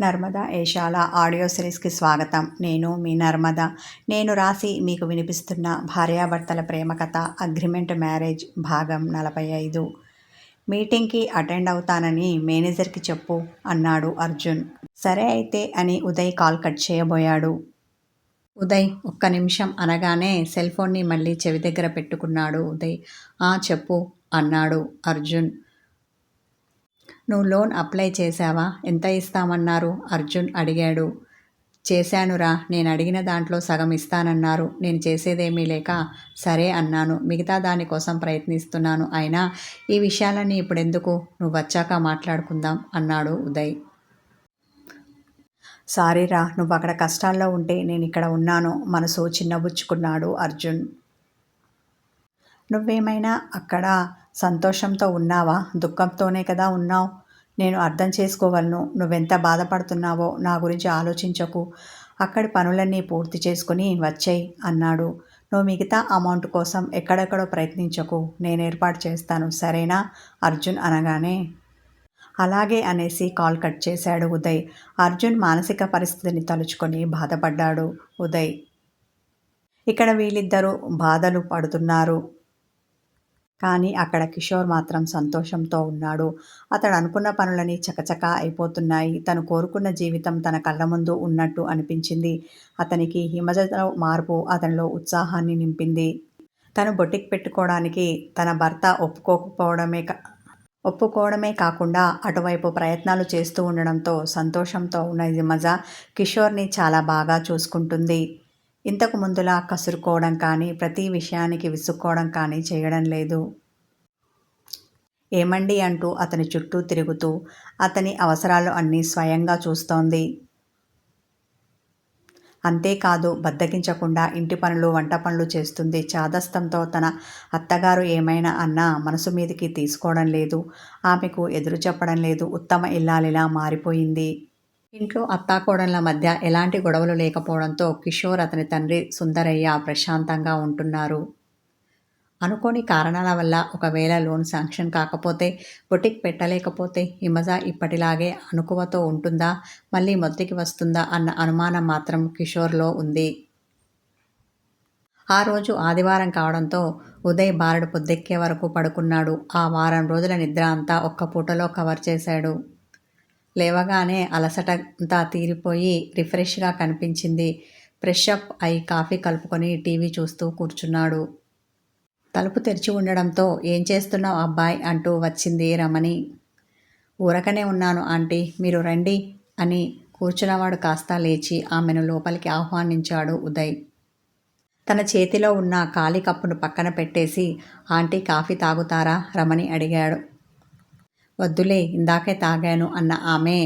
Narmada Eshala audio సిరీస్కి స్వాగతం. నేను మీ నర్మద. నేను రాసి మీకు వినిపిస్తున్న భార్యాభర్తల ప్రేమ కథ అగ్రిమెంట్ మ్యారేజ్ భాగం నలభై ఐదు. మీటింగ్కి అటెండ్ అవుతానని మేనేజర్కి చెప్పు అన్నాడు అర్జున్. సరే అయితే అని ఉదయ్ కాల్ కట్ చేయబోయాడు. ఉదయ్ ఒక్క నిమిషం అనగానే సెల్ ఫోన్ని మళ్ళీ చెవి దగ్గర పెట్టుకున్నాడు ఉదయ్. ఆ చెప్పు అన్నాడు అర్జున్. నువ్వు లోన్ అప్లై చేశావా? ఎంత ఇస్తామన్నారు? అర్జున్ అడిగాడు. చేశానురా నేను అడిగిన దాంట్లో సగం ఇస్తానన్నారు. నేను చేసేదేమీ లేక సరే అన్నాను. మిగతా దానికోసం ప్రయత్నిస్తున్నాను. అయినా ఈ విషయాలన్నీ ఇప్పుడెందుకు? నువ్వు వచ్చాక మాట్లాడుకుందాం అన్నాడు ఉదయ్. సారీరా నువ్వు అక్కడ కష్టాల్లో ఉంటే నేను ఇక్కడ ఉన్నాను. మనసు చిన్నబుచ్చుకున్నాడు అర్జున్. నువ్వేమైనా అక్కడ సంతోషంతో ఉన్నావా? దుఃఖంతోనే కదా ఉన్నావు. నేను అర్థం చేసుకోగలను నువ్వెంత బాధపడుతున్నావో నా గురించి ఆలోచించకు. అక్కడి పనులన్నీ పూర్తి చేసుకుని వచ్చాయి అన్నాడు. నువ్వు మిగతా అమౌంట్ కోసం ఎక్కడెక్కడో ప్రయత్నించకు. నేను ఏర్పాటు చేస్తాను. సరేనా? అర్జున్ అనగానే. అలాగే అనేసి కాల్ కట్ చేశాడు ఉదయ్. అర్జున్ మానసిక పరిస్థితిని తలుచుకొని బాధపడ్డాడు ఉదయ్. ఇక్కడ వీళ్ళిద్దరూ బాధలు పడుతున్నారు. కానీ అక్కడ కిషోర్ మాత్రం సంతోషంతో ఉన్నాడు. అతడు అనుకున్న పనులని చకచకా అయిపోతున్నాయి. తను కోరుకున్న జీవితం తన కళ్ళ ముందు ఉన్నట్టు అనిపించింది. అతనికి హిమజలో మార్పు అతనిలో ఉత్సాహాన్ని నింపింది. తను బొట్టిక్ పెట్టుకోవడానికి తన భర్త ఒప్పుకోకపోవడమే ఒప్పుకోవడమే కాకుండా అటువైపు ప్రయత్నాలు చేస్తూ ఉండడంతో సంతోషంతో ఉన్న హిమజ కిషోర్ని చాలా బాగా చూసుకుంటుంది. ఇంతకు ముందులా కసురుకోవడం కానీ ప్రతి విషయానికి విసుక్కోవడం కానీ చేయడం లేదు. ఏమండి అంటూ అతని చుట్టూ తిరుగుతూ అతని అవసరాలు అన్నీ స్వయంగా చూస్తోంది. అంతేకాదు బద్దకించకుండా ఇంటి పనులు వంట పనులు చేస్తుంది. చాదస్తంతో తన అత్తగారు ఏమైనా అన్నా మనసు మీదకి తీసుకోవడం లేదు. ఆమెకు ఎదురు చెప్పడం లేదు. ఉత్తమ ఇల్లాలిలా మారిపోయింది. ఇంట్లో అత్తాకోడళ్ళ మధ్య ఎలాంటి గొడవలు లేకపోవడంతో కిషోర్ అతని తండ్రి సుందరయ్య ప్రశాంతంగా ఉంటున్నారు. అనుకోని కారణాల వల్ల ఒకవేళ లోన్ శాంక్షన్ కాకపోతే బొటిక్ పెట్టలేకపోతే హిమజ ఇప్పటిలాగే అనుకువతో ఉంటుందా మళ్ళీ మొదటికి వస్తుందా అన్న అనుమానం మాత్రం కిషోర్లో ఉంది. ఆ రోజు ఆదివారం కావడంతో ఉదయ్ బారడు పొద్దెక్కే వరకు పడుకున్నాడు. ఆ వారం రోజుల నిద్ర అంతా ఒక్క పూటలో కవర్ చేశాడు. లేవగానే అలసట అంతా తీరిపోయి రిఫ్రెష్గా కనిపించింది. ఫ్రెష్ అప్ అయి కాఫీ కలుపుకొని టీవీ చూస్తూ కూర్చున్నాడు. తలుపు తెరిచి ఉండడంతో ఏం చేస్తున్నావు అబ్బాయి? అంటూ వచ్చింది రమణి. ఊరకనే ఉన్నాను ఆంటీ మీరు రండి అని కూర్చున్నవాడు కాస్త లేచి ఆమెను లోపలికి ఆహ్వానించాడు ఉదయ్. తన చేతిలో ఉన్న ఖాళీ కప్పును పక్కన పెట్టేసి ఆంటీ కాఫీ తాగుతారా? రమణి అడిగాడు. వద్దులే ఇందాకే తాగాను అన్న ఆమె.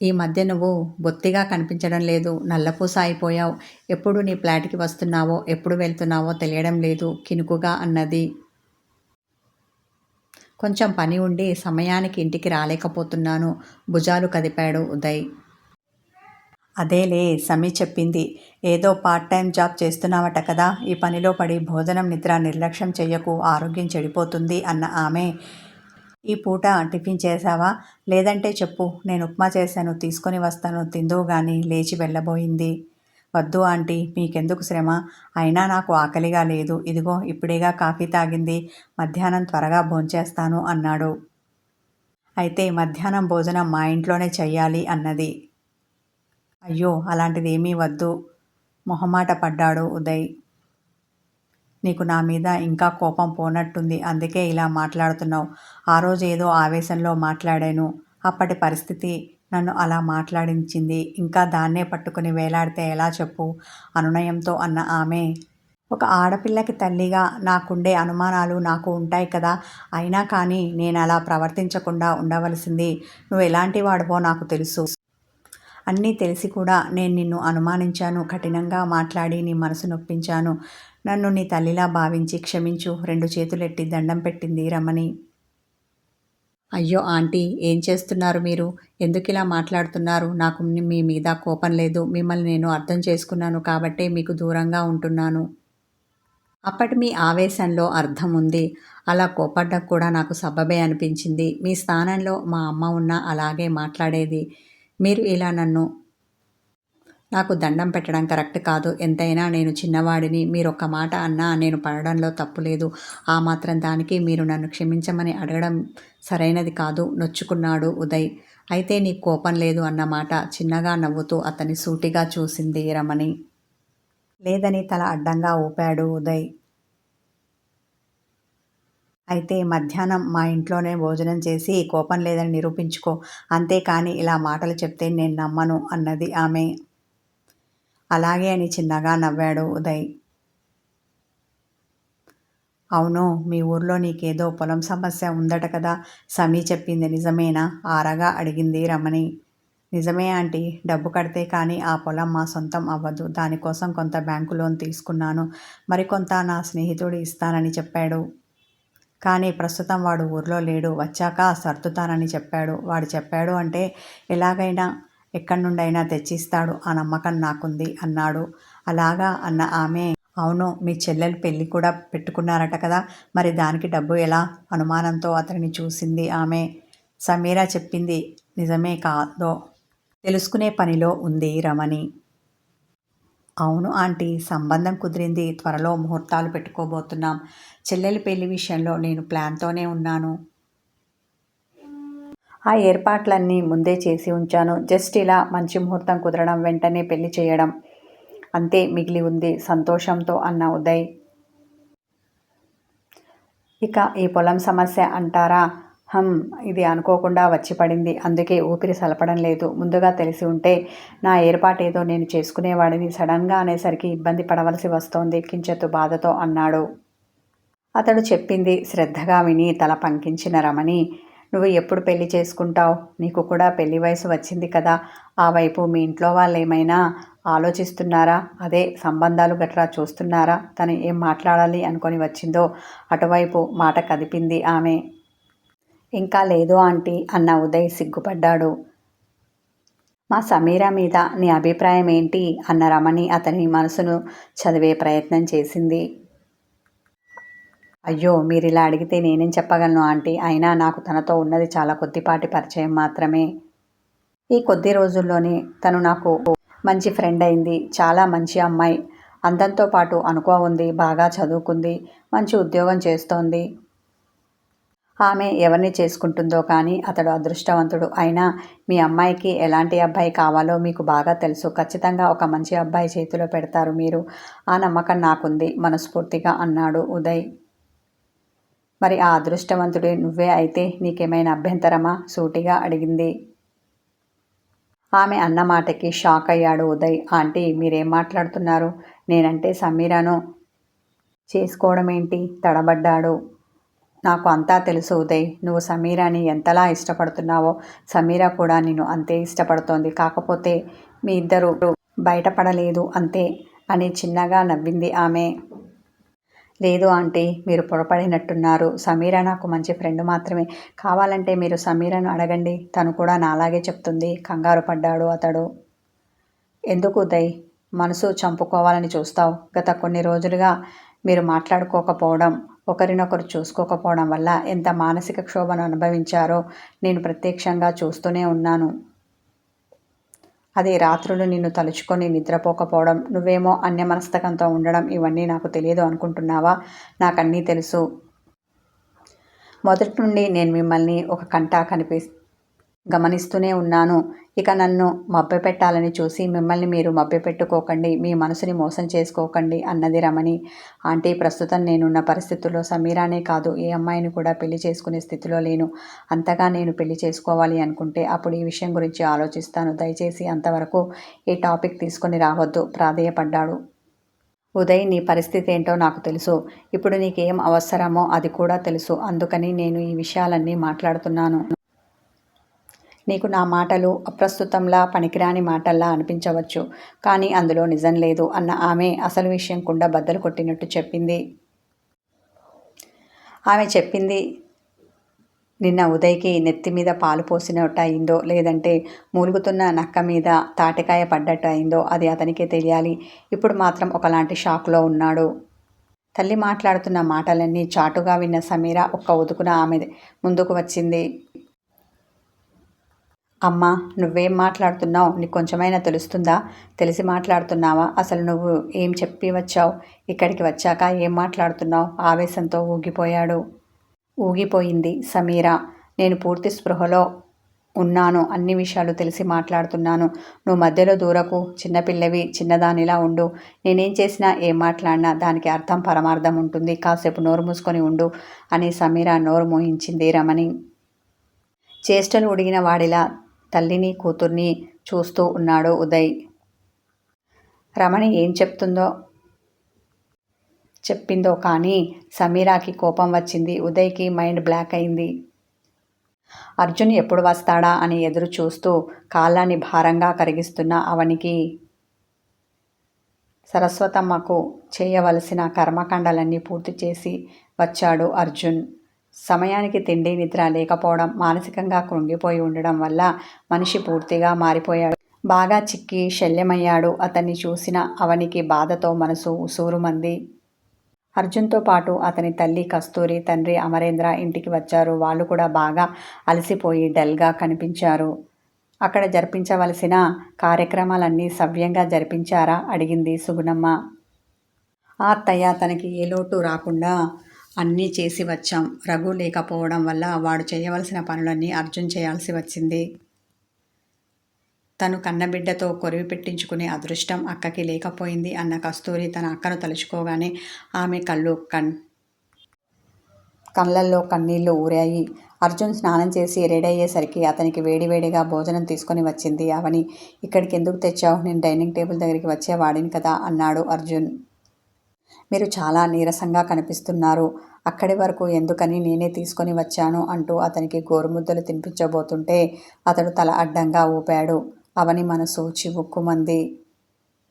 ఈ మధ్య నువ్వు బొత్తిగా కనిపించడం లేదు నల్లపూస అయిపోయావు. ఎప్పుడు నీ ఫ్లాట్కి వస్తున్నావో ఎప్పుడు వెళ్తున్నావో తెలియడం లేదు కినుకుగా అన్నది. కొంచెం పని ఉండి సమయానికి ఇంటికి రాలేకపోతున్నాను భుజాలు కదిపాడు ఉదయ్. అదేలే సమీ చెప్పింది. ఏదో పార్ట్ టైం జాబ్ చేస్తున్నావట కదా ఈ పనిలో పడి భోజనం నిద్ర నిర్లక్ష్యం చేయకు ఆరోగ్యం చెడిపోతుంది అన్న ఆమె. ఈ పూట టిఫిన్ చేశావా? లేదంటే చెప్పు నేను ఉప్మా చేశాను తీసుకొని వస్తాను తిందువు కానీ లేచి వెళ్ళబోయింది. వద్దు ఆంటీ మీకెందుకు శ్రమ? అయినా నాకు ఆకలిగా లేదు. ఇదిగో ఇప్పుడేగా కాఫీ తాగింది. మధ్యాహ్నం త్వరగా భోంచేస్తాను అన్నాడు. అయితే మధ్యాహ్నం భోజనం మా ఇంట్లోనే చెయ్యాలి అన్నది. అయ్యో అలాంటిది ఏమీ వద్దు. మొహమాట పడ్డాడు ఉదయ్. నీకు నా మీద ఇంకా కోపం పోనట్టుంది. అందుకే ఇలా మాట్లాడుతున్నావు. ఆ రోజు ఏదో ఆవేశంలో మాట్లాడాను. అప్పటి పరిస్థితి నన్ను అలా మాట్లాడించింది. ఇంకా దాన్నే పట్టుకుని వేలాడితే ఎలా చెప్పు? అనునయంతో అన్న ఆమె ఒక ఆడపిల్లకి తల్లిగా నాకుండే అనుమానాలు నాకు ఉంటాయి కదా. అయినా కానీ నేను అలా ప్రవర్తించకుండా ఉండవలసింది. నువ్వు ఎలాంటి వాడివో నాకు తెలుసు. అన్నీ తెలిసి కూడా నేను నిన్ను అనుమానించాను కఠినంగా మాట్లాడి నీ మనసు నొప్పించాను. నన్ను నీ తల్లిలా భావించి క్షమించు. రెండు చేతులెట్టి దండం పెట్టింది రమణి. అయ్యో ఆంటీ ఏం చేస్తున్నారు మీరు? ఎందుకు ఇలా మాట్లాడుతున్నారు? నాకు మీ మీద కోపం లేదు. మిమ్మల్ని నేను అర్థం చేసుకున్నాను కాబట్టే మీకు దూరంగా ఉంటున్నాను. అప్పటి మీ ఆవేశంలో అర్థం ఉంది. అలా కోపడ్డం కూడా నాకు సబబే అనిపించింది. మీ స్థానంలో మా అమ్మ ఉన్న అలాగే మాట్లాడేది. మీరు ఇలా నన్ను నాకు దండం పెట్టడం కరెక్ట్ కాదు. ఎంతైనా నేను చిన్నవాడిని. మీరు ఒక్క మాట అన్నా నేను పడడంలో తప్పులేదు ఆ మాత్రం దానికి మీరు నన్ను క్షమించమని అడగడం సరైనది కాదు. నొచ్చుకున్నాడు ఉదయ్. అయితే నీకు కోపం లేదు అన్నమాట చిన్నగా నవ్వుతూ అతని సూటిగా చూసింది రమణి. లేదని తల అడ్డంగా ఊపాడు ఉదయ్. అయితే మధ్యాహ్నం మా ఇంట్లోనే భోజనం చేసి కోపం లేదని నిరూపించుకో. అంతేకాని ఇలా మాటలు చెప్తే నేను నమ్మను అన్నది ఆమె. అలాగే అని చిన్నగా నవ్వాడు ఉదయ్. అవును మీ ఊర్లో నీకేదో పొలం సమస్య ఉందట కదా. సమీ చెప్పింది నిజమేనా? ఆరగా అడిగింది రమణి. నిజమే ఆంటీ. డబ్బు కడితే కానీ ఆ పొలం మా సొంతం అవ్వదు. దానికోసం కొంత బ్యాంకు లోన్ తీసుకున్నాను. మరికొంత నా స్నేహితుడు ఇస్తానని చెప్పాడు. కానీ ప్రస్తుతం వాడు ఊర్లో లేడు. వచ్చాక సర్దుతానని చెప్పాడు. వాడు చెప్పాడు అంటే ఎలాగైనా ఎక్కడి నుండైనా తెచ్చిస్తాడు. ఆ నమ్మకం నాకుంది అన్నాడు. అలాగా అన్న ఆమె అవును మీ చెల్లెలు పెళ్ళి కూడా పెట్టుకున్నారట కదా. మరి దానికి డబ్బు ఎలా? అనుమానంతో అతనిని చూసింది ఆమె. సమీరా చెప్పింది నిజమే కాదో? తెలుసుకునే పనిలో ఉంది రమణి. అవును ఆంటీ సంబంధం కుదిరింది. త్వరలో ముహూర్తాలు పెట్టుకోబోతున్నాం. చెల్లెలి పెళ్ళి విషయంలో నేను ప్లాన్తోనే ఉన్నాను. ఆ ఏర్పాట్లన్నీ ముందే చేసి ఉంచాను. జస్ట్ ఇలా మంచి ముహూర్తం కుదరడం వెంటనే పెళ్ళి చేయడం. అంతే మిగిలి ఉంది సంతోషంతో అన్న ఉదయ్. ఇక ఈ పొలం సమస్య అంటారా? హమ్ ఇది అనుకోకుండా వచ్చి పడింది. అందుకే ఊపిరి సలపడం లేదు. ముందుగా తెలిసి ఉంటే నా ఏర్పాటు ఏదో నేను చేసుకునేవాడిని. సడన్గా అనేసరికి ఇబ్బంది పడవలసి వస్తోంది. కించెత్తు బాధతో అన్నాడు. అతడు చెప్పింది శ్రద్ధగా విని తల పంకించిన రమణి నువ్వు ఎప్పుడు పెళ్ళి చేసుకుంటావు? నీకు కూడా పెళ్ళి వయసు వచ్చింది కదా. ఆ వైపు మీ ఇంట్లో వాళ్ళు ఏమైనా ఆలోచిస్తున్నారా? అదే సంబంధాలు గట్రా చూస్తున్నారా? తను ఏం మాట్లాడాలి అనుకొని వచ్చిందో అటువైపు మాట కదిపింది ఆమె. ఇంకా లేదు ఆంటీ అన్న ఉదయ్ సిగ్గుపడ్డాడు. మా సమీరా మీద నీ అభిప్రాయం ఏంటి? అన్న రమణి అతని మనసును చదివే ప్రయత్నం చేసింది. అయ్యో మీరు ఇలా అడిగితే నేనేం చెప్పగలను ఆంటీ? అయినా నాకు తనతో ఉన్నది చాలా కొద్దిపాటి పరిచయం మాత్రమే. ఈ కొద్ది రోజుల్లోనే తను నాకు మంచి ఫ్రెండ్ అయింది. చాలా మంచి అమ్మాయి. అందంతో పాటు అనుకో ఉంది బాగా చదువుకుంది మంచి ఉద్యోగం చేస్తోంది. ఆమె ఎవరిని చేసుకుంటుందో కానీ అతడు అదృష్టవంతుడు. అయినా మీ అమ్మాయికి ఎలాంటి అబ్బాయి కావాలో మీకు బాగా తెలుసు. ఖచ్చితంగా ఒక మంచి అబ్బాయి చేతిలో పెడతారు మీరు. ఆ నమ్మకం నాకుంది మనస్ఫూర్తిగా అన్నాడు ఉదయ్. మరి ఆ అదృష్టవంతుడే నువ్వే అయితే నీకేమైనా అభ్యంతరమా? సూటిగా అడిగింది. ఆమె అన్న మాటకి షాక్ అయ్యాడు ఉదయ్. ఆంటీ మీరేం మాట్లాడుతున్నారు? నేనంటే సమీరాను. చేసుకోవడం ఏంటి తడబడ్డాడు. నాకు అంతా తెలుసు ఉదయ్. నువ్వు సమీరాని ఎంతలా ఇష్టపడుతున్నావో సమీరా కూడా నేను అంతే ఇష్టపడుతోంది. కాకపోతే మీ ఇద్దరు బయటపడలేదు అంతే అని చిన్నగా నవ్వింది ఆమె. లేదు ఆంటీ మీరు పొరపడినట్టున్నారు. సమీరా నాకు మంచి ఫ్రెండ్ మాత్రమే. కావాలంటే మీరు సమీరను అడగండి. తను కూడా నాలాగే చెప్తుంది. కంగారు పడ్డాడు అతడు. ఎందుకు ఉదయ్? మనసు చంపుకోవాలని చూస్తావు. గత కొన్ని రోజులుగా మీరు మాట్లాడుకోకపోవడం ఒకరినొకరు చూసుకోకపోవడం వల్ల ఎంత మానసిక క్షోభను అనుభవించారో నేను ప్రత్యక్షంగా చూస్తూనే ఉన్నాను. అది రాత్రులు నిన్ను తలుచుకొని నిద్రపోకపోవడం నువ్వేమో అన్యమనస్తకంతో ఉండడం ఇవన్నీ నాకు తెలియదు అనుకుంటున్నావా? నాకన్నీ తెలుసు. మొదటి నుండి నేను మిమ్మల్ని ఒక కంటా కనిపి గమనిస్తూనే ఉన్నాను. ఇక నన్ను మభ్యపెట్టాలని చూసి మిమ్మల్ని మీరు మభ్యపెట్టుకోకండి మీ మనసుని మోసం చేసుకోకండి అన్నది రమణి. ఆంటీ ప్రస్తుతం నేనున్న పరిస్థితుల్లో సమీరానే కాదు ఏ అమ్మాయిని కూడా పెళ్ళి చేసుకునే స్థితిలో లేను. అంతగా నేను పెళ్ళి చేసుకోవాలి అనుకుంటే అప్పుడు ఈ విషయం గురించి ఆలోచిస్తాను. దయచేసి అంతవరకు ఈ టాపిక్ తీసుకొని రావద్దు ప్రాధేయపడ్డాడు. ఉదయ్ నీ పరిస్థితి ఏంటో నాకు తెలుసు. ఇప్పుడు నీకేం అవసరమో అది కూడా తెలుసు. అందుకని నేను ఈ విషయాలన్నీ మాట్లాడుతున్నాను. నీకు నా మాటలు అప్రస్తుతంలా పనికిరాని మాటల్లా అనిపించవచ్చు. కానీ అందులో నిజం లేదు అన్న ఆమె అసలు విషయం కుండా బద్దలు కొట్టినట్టు చెప్పింది. ఆమె చెప్పింది నిన్న ఉదయ్కి నెత్తి మీద పాలు పోసినట్టు అయిందో లేదంటే మూలుగుతున్న నక్క మీద తాటికాయ పడ్డట్టు అయిందో అది అతనికే తెలియాలి. ఇప్పుడు మాత్రం ఒకలాంటి షాక్లో ఉన్నాడు. తల్లి మాట్లాడుతున్న మాటలన్నీ చాటుగా విన్న సమీర ఒక్క ఉదుకున ఆమె ముందుకు వచ్చింది. అమ్మా నువ్వేం మాట్లాడుతున్నావు? నీకు కొంచెమైనా తెలుస్తుందా? తెలిసి మాట్లాడుతున్నావా? అసలు నువ్వు ఏం చెప్పి వచ్చావు? ఇక్కడికి వచ్చాక ఏం మాట్లాడుతున్నావు? ఆవేశంతో ఊగిపోయాడు. ఊగిపోయింది సమీరా. నేను పూర్తి స్పృహలో ఉన్నాను. అన్ని విషయాలు తెలిసి మాట్లాడుతున్నాను. నువ్వు మధ్యలో దూరకు చిన్నపిల్లవి చిన్నదానిలా ఉండు. నేనేం చేసినా ఏం మాట్లాడినా దానికి అర్థం పరమార్థం ఉంటుంది. కాసేపు నోరు మూసుకొని ఉండు అని సమీర నోరు మోహించింది రమణి. చేష్టలు ఉడిగిన వాడిలా తల్లిని కూతుర్ని చూస్తూ ఉన్నాడు ఉదయ్. రమణి ఏం చెప్తుందో చెప్పిందో కానీ సమీరాకి కోపం వచ్చింది. ఉదయ్కి మైండ్ బ్లాక్ అయింది. అర్జున్ ఎప్పుడు వస్తాడా అని ఎదురు చూస్తూ కాలాన్ని భారంగా కరిగిస్తున్న అవనికి సరస్వతమ్మకు చేయవలసిన కర్మకాండాలన్నీ పూర్తి చేసి వచ్చాడు అర్జున్. సమయానికి తిండి నిద్ర లేకపోవడం మానసికంగా కృంగిపోయి ఉండడం వల్ల మనిషి పూర్తిగా మారిపోయాడు. బాగా చిక్కి శల్యమయ్యాడు. అతన్ని చూసిన అవనికి బాధతో మనసు ఉసూరుమంది. అర్జున్తో పాటు అతని తల్లి కస్తూరి తండ్రి అమరేంద్ర ఇంటికి వచ్చారు. వాళ్ళు కూడా బాగా అలసిపోయి డల్గా కనిపించారు. అక్కడ జరిపించవలసిన కార్యక్రమాలన్నీ సవ్యంగా జరిపించారా? అడిగింది సుగుణమ్మ. ఆ అత్తయ్య తనకి ఏ లోటు రాకుండా అన్నీ చేసి వచ్చాం. రఘు లేకపోవడం వల్ల వాడు చేయవలసిన పనులన్నీ అర్జున్ చేయాల్సి వచ్చింది. తను కన్నబిడ్డతో కొరివి పెట్టించుకునే అదృష్టం అక్కకి లేకపోయింది అన్న కస్తూరి తన అక్కను తలుచుకోగానే ఆమె కళ్ళు కన్ కళ్ళల్లో కన్నీళ్ళు ఊరాయి. అర్జున్ స్నానం చేసి రెడీ అయ్యేసరికి అతనికి వేడివేడిగా భోజనం తీసుకొని వచ్చింది. అవని ఇక్కడికి ఎందుకు తెచ్చావు? నేను డైనింగ్ టేబుల్ దగ్గరికి వచ్చే వాడిని కదా అన్నాడు అర్జున్. మీరు చాలా నీరసంగా కనిపిస్తున్నారు. అక్కడి వరకు ఎందుకని నేనే తీసుకొని వచ్చాను అంటూ అతనికి గోరుముద్దలు తినిపించబోతుంటే అతడు తల అడ్డంగా ఊపాడు. అవని మనసు చివుక్కుమంది.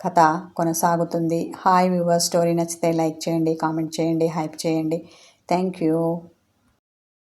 కథ కొనసాగుతుంది. హాయ్ వ్యూవర్ స్టోరీ నచ్చితే లైక్ చేయండి కామెంట్ చేయండి హైప్ చేయండి. Thank you.